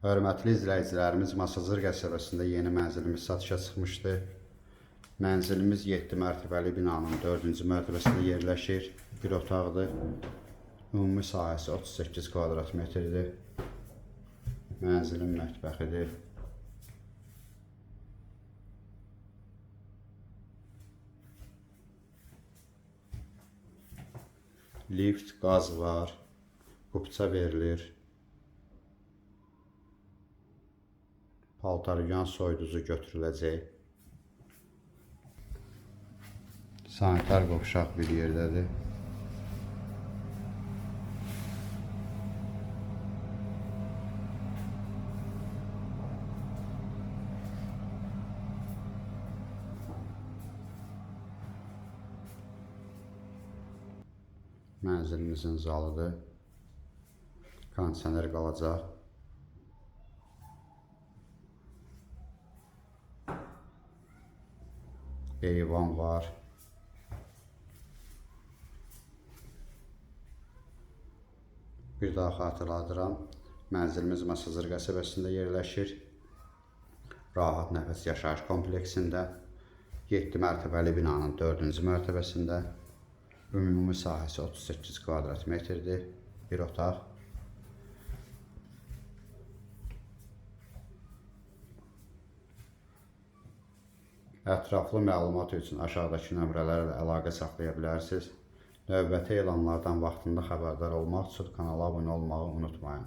Hörmətli izləyicilərimiz, Masazır qəsəbəsində yeni mənzilimiz satışa çıxmışdı. Mənzilimiz 7 mərtəbəli binanın 4-cü mərtəbəsində yerləşir. Bir otaqdır. Ümumi sahəsi 38 kvadrat metrdir. Mənzilin mətbəxidir. Lift, qaz var. Qupça verilir. Paltaryan soyuducu götürüləcək. Sanitar qovşaq bir yerdədir. Mənzilimizin zalıdır. Kondisioner qalacaq. Eyvan var. Bir daha xatırladıram. Mənzilimiz Masazır qəsəbəsində yerləşir. Rahat Nəfəs yaşayış kompleksində 7 mərtəbəli binanın 4-cü mərtəbəsində ümumi sahəsi 38 kvadrat metrdir. Bir otaq. Ətraflı məlumat üçün aşağıdakı nömrələrlə əlaqə saxlaya bilərsiniz. Növbəti elanlardan vaxtında xəbərdar olmaq üçün kanala abunə olmağı unutmayın.